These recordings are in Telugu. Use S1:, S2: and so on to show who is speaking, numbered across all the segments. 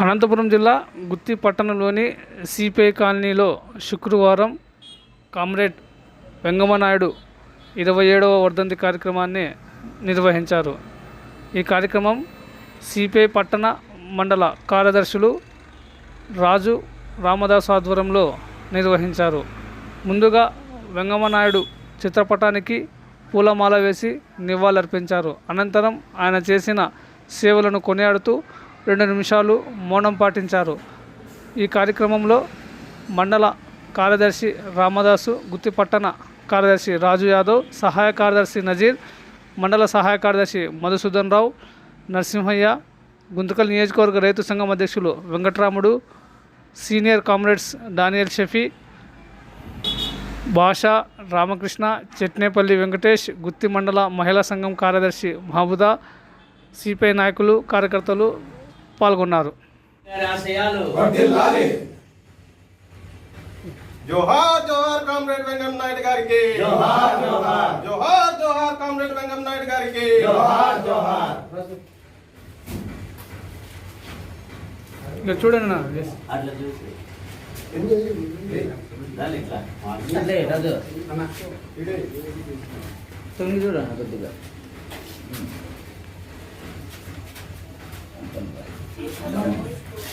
S1: అనంతపురం జిల్లా గుత్తి పట్టణంలోని సిపిఐ కాలనీలో శుక్రవారం కామ్రేడ్ వెంగమనాయుడు ఇరవై ఏడవ వర్ధంతి కార్యక్రమాన్ని నిర్వహించారు. ఈ కార్యక్రమం సిపిఐ పట్టణ మండల కార్యదర్శులు రాజు రామదాస్ ఆధ్వర్యంలో నిర్వహించారు. ముందుగా వెంగమనాయుడు చిత్రపటానికి పూలమాల వేసి నివాళులర్పించారు. అనంతరం ఆయన చేసిన సేవలను కొనియాడుతూ రెండు నిమిషాలు మౌనం పాటించారు. ఈ కార్యక్రమంలో మండల కార్యదర్శి రామదాసు గుత్తిపట్టణ కార్యదర్శి రాజు యాదవ్ సహాయ కార్యదర్శి నజీర్ మండల సహాయ కార్యదర్శి మధుసూదన్ రావు నరసింహయ్య గుంతకల్ నియోజకవర్గ రైతు సంఘం అధ్యక్షులు Venkatramudu senior comrades Daniel Shafi Basha Ramakrishna Chetnepalli Venkatesh గుత్తి మండల మహిళా సంఘం కార్యదర్శి మహబూదా సిపిఐ నాయకులు కార్యకర్తలు పాల్గొన్నారు.
S2: జోహార్ జోహార్ కామ్రేడ్ వెంగం నాయుడు గారికి.
S3: జోహార్ జోహార్.
S2: జోహార్ జోహార్ కామ్రేడ్ వెంగం నాయుడు గారికి.
S3: జోహార్ జోహార్.
S1: ఇక చూడండి నా
S3: అట్లా చూసి. తొమ్మిది చూడ కొద్దిగా.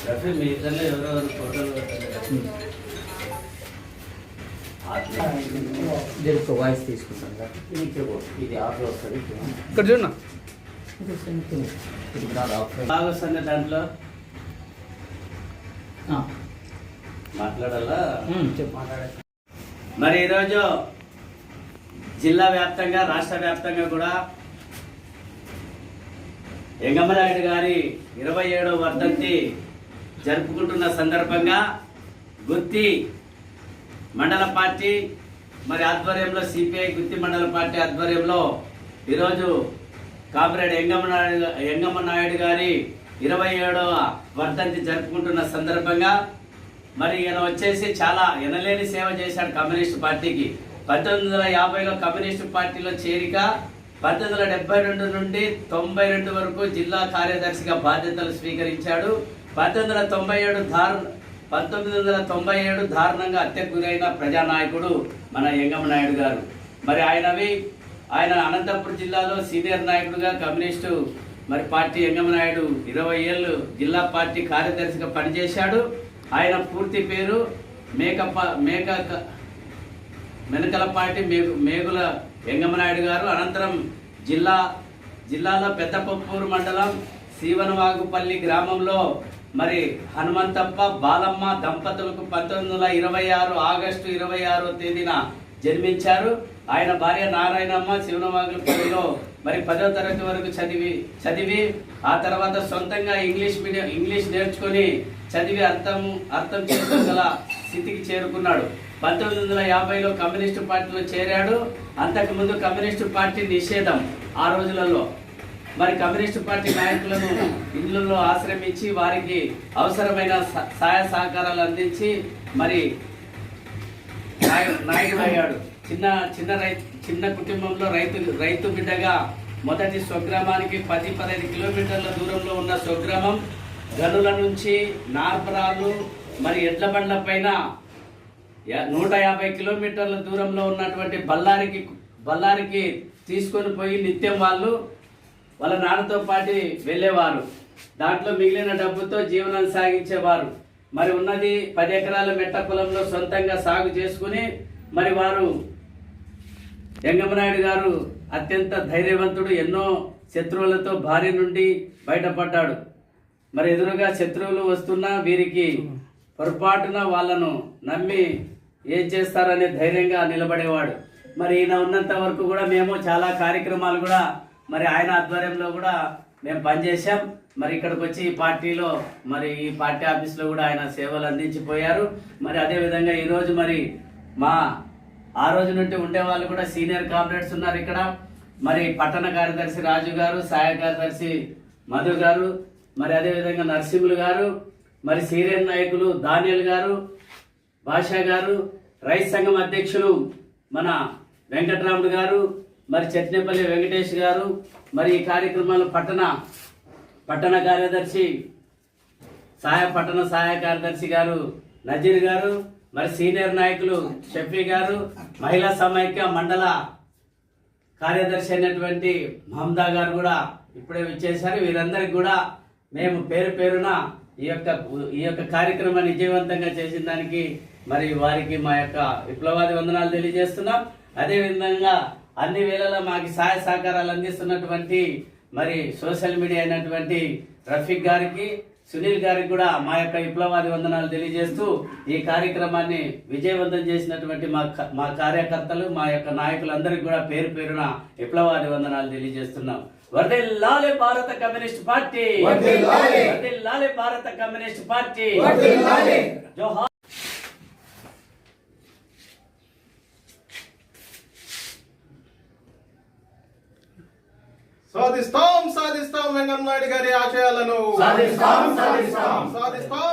S3: రఫీ మీ ఇద్దరిలో ఫోటోలు
S4: దీనికి వాయిస్
S3: ఇది వస్తుంది.
S1: ఇక్కడ
S4: ఆఫ్
S3: బాగా వస్తుంది దాంట్లో. మాట్లాడాలా?
S4: చెప్పు.
S3: మరి ఈరోజు జిల్లా వ్యాప్తంగా రాష్ట్ర వ్యాప్తంగా కూడా యంగమనాయుడు గారి ఇరవై ఏడవ వర్ధంతి జరుపుకుంటున్న సందర్భంగా గుత్తి మండల పార్టీ మరి ఆధ్వర్యంలో సిపిఐ గుత్తి మండల పార్టీ ఆధ్వర్యంలో ఈరోజు కామ్రేడ్ యంగమనాయుడు యంగమనాయుడు నాయుడు గారి ఇరవై ఏడవ వర్ధంతి జరుపుకుంటున్న సందర్భంగా మరి ఈయన వచ్చేసి చాలా ఎనలేని సేవ చేశాడు కమ్యూనిస్ట్ పార్టీకి. పంతొమ్మిది వందల యాభైలో కమ్యూనిస్ట్ పార్టీలో చేరిక పంతొమ్మిది వందల డెబ్బై రెండు నుండి తొంభై రెండు వరకు జిల్లా కార్యదర్శిగా బాధ్యతలు స్వీకరించాడు. పంతొమ్మిది వందల తొంభై ఏడు దారు పంతొమ్మిది వందల తొంభై ఏడు దారుణంగా హత్యకు గురైన ప్రజానాయకుడు మన ఎంగమ్మ నాయుడు గారు. మరి ఆయనవి ఆయన అనంతపురం జిల్లాలో సీనియర్ నాయకుడుగా కమ్యూనిస్టు మరి పార్టీ యంగమ్మ నాయుడు ఇరవై ఏళ్ళు జిల్లా పార్టీ కార్యదర్శిగా పనిచేశాడు. ఆయన పూర్తి పేరు మేకప్ప మేక మెనకలపాటి మేగు మేగుల వెంగమనాయుడు గారు అనంతరం జిల్లా జిల్లాలో పెద్దపప్పూరు మండలం శివనవాగుపల్లి గ్రామంలో మరి హనుమంతప్ప బాలమ్మ దంపతులకు పంతొమ్మిది వందల ఇరవై ఆరు ఆగస్టు ఇరవై ఆరో తేదీన జన్మించారు. ఆయన భార్య నారాయణమ్మ శివనవాగులపల్లిలో మరి పదో తరగతి వరకు చదివి చదివి ఆ తర్వాత సొంతంగా ఇంగ్లీష్ మీడియం ఇంగ్లీష్ నేర్చుకొని చదివి అర్థం అర్థం చేసుకోగల స్థితికి చేరుకున్నాడు. పంతొమ్మిది వందల యాభైలో కమ్యూనిస్టు పార్టీలో చేరాడు. అంతకుముందు కమ్యూనిస్టు పార్టీ నిషేధం ఆ రోజులలో. మరి కమ్యూనిస్టు పార్టీ నాయకులను ఇళ్ళలో ఆశ్రమించి వారికి అవసరమైన స- సహాయ సహకారాలు అందించి మరి నాయ- చిన్న చిన్న రైతు చిన్న కుటుంబంలో రైతు రైతు బిడ్డగా మొదటి స్వగ్రామానికి పది పదహైదు కిలోమీటర్ల దూరంలో ఉన్న స్వగ్రామం గనుల నుంచి నార్పరాలు మరి ఎడ్ల బండ్ల పైన నూట యాభై కిలోమీటర్ల దూరంలో ఉన్నటువంటి బళ్ళారికి బళ్ళారికి తీసుకొని పోయి నిత్యం వాళ్ళు వాళ్ళ నాన్నతో పాటు వెళ్ళేవారు. దాంట్లో మిగిలిన డబ్బుతో జీవనం సాగించేవారు. మరి ఉన్నది పది ఎకరాల మెట్ట పొలంలో సొంతంగా సాగు చేసుకుని మరి వారు వెంగమనాయుడు గారు అత్యంత ధైర్యవంతుడు ఎన్నో శత్రువులతో భార్య నుండి బయటపడ్డాడు. మరి ఎదురుగా శత్రువులు వస్తున్నా వీరికి పొరపాటున వాళ్ళను నమ్మి ఏం చేస్తారనే ధైర్యంగా నిలబడేవాడు. మరి ఈయన ఉన్నంత వరకు కూడా మేము చాలా కార్యక్రమాలు కూడా మరి ఆయన ఆధ్వర్యంలో కూడా మేము పనిచేసాం మరి ఇక్కడికి వచ్చి ఈ పార్టీలో మరి ఈ పార్టీ ఆఫీస్లో కూడా ఆయన సేవలు అందించిపోయారు. మరి అదేవిధంగా ఈరోజు మరి మా ఆ రోజు నుండి ఉండే వాళ్ళు కూడా సీనియర్ కామ్రేడ్స్ ఉన్నారు ఇక్కడ. మరి పట్టణ కార్యదర్శి రాజు గారు సహాయ కార్యదర్శి మధు గారు మరి అదే విధంగా నరసింహులు గారు మరి సీనియర్ నాయకులు దానియల్ గారు భాషా గారు రైతు సంఘం అధ్యక్షులు మన వెంకటరాముడు గారు మరి చట్నేపల్లి వెంకటేష్ గారు మరి ఈ కార్యక్రమాలు పట్టణ పట్టణ కార్యదర్శి సహాయ పట్టణ సహాయ కార్యదర్శి గారు నజీర్ గారు మరి సీనియర్ నాయకులు షఫీ గారు మహిళా సమైక్య మండల కార్యదర్శి అయినటువంటి మహమ్దా గారు కూడా ఇప్పుడే విచ్చేశారు వీరందరికి కూడా మేము పేరు పేరున ఈ యొక్క ఈ యొక్క కార్యక్రమాన్ని విజయవంతంగా చేసిన దానికి మరి వారికి మా యొక్క విప్లవాది వందనాలు తెలియజేస్తున్నాం. అదేవిధంగా అన్ని వేళలా మాకు సహాయ సహకారాలు అందిస్తున్నటువంటి మరి సోషల్ మీడియా అయినటువంటి రఫీక్ గారికి సునీల్ గారికి కూడా మా యొక్క విప్లవాది వందనాలు తెలియజేస్తూ ఈ కార్యక్రమాన్ని విజయవంతం చేసినటువంటి మా క- మా కార్యకర్తలు మా యొక్క నాయకులందరికీ కూడా పేరు పేరున విప్లవాది వందనాలు తెలియజేస్తున్నాం. వర్ధిల్లాలి భారత కమ్యూనిస్ట్ పార్టీ.
S2: వర్ధిల్లాలి
S3: భారత కమ్యూనిస్ట్ పార్టీ. జోహార్
S2: సాధిస్తాం సాధిస్తాం నాయుడు గారి ఆశయాలను
S3: సాధిస్తాం, సాధిస్తాం.
S2: సాధిస్తాం